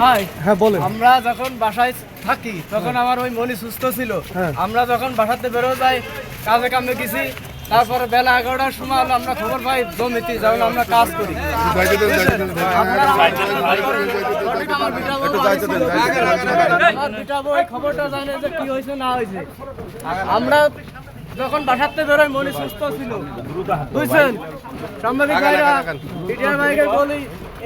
ভাই হ্যাঁ বলেন। আমরা যখন বাসায় থাকি তখন আমার ওই মনি সুস্থ ছিল। হ্যাঁ। আমরা যখন বাসাতে বেরো যাই কাজে কামে গেছি তারপরে বেলা এগারোটার সময় হলো আমরা খবর পাই জমিতে যখন আমরা কাজ করি। খবরটা জানে যে কি হয়েছে না হয়েছে। আমরা যখন বাসাতে বেরোই মনি সুস্থ ছিল। বুঝছেন? সাংবাদিক ভাইরা মিডিয়ার ভাইকে বলি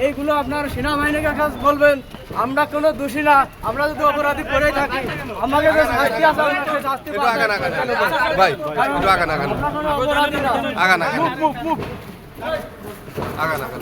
এইগুলো আপনার সেনাবাহিনীকে কাছে বলবেন আমরা কোনো দোষী না আমরা যদি অপরাধী করে থাকি আমাকে যে শাস্তি আছে শাস্তি ভাই একটু আগান আগান। আগান আগান। আগান আগান।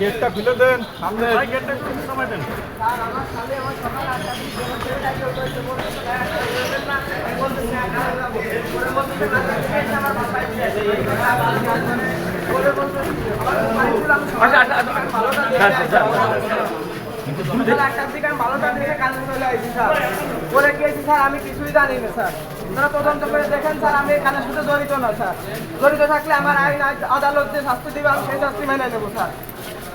গেটটা খুলে দেন সামনে। পরে গিয়েছি স্যার? আমি কিছুই জানি না স্যার। আপনারা তদন্ত করে দেখেন স্যার আমি এখানে সাথে জড়িত না স্যার। জড়িত থাকলে আমার আইন আদালত যে শাস্তি দিবে আমি সেই শাস্তি মেনে নেব স্যার।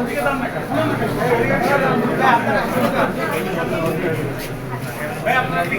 ভাই আপনারা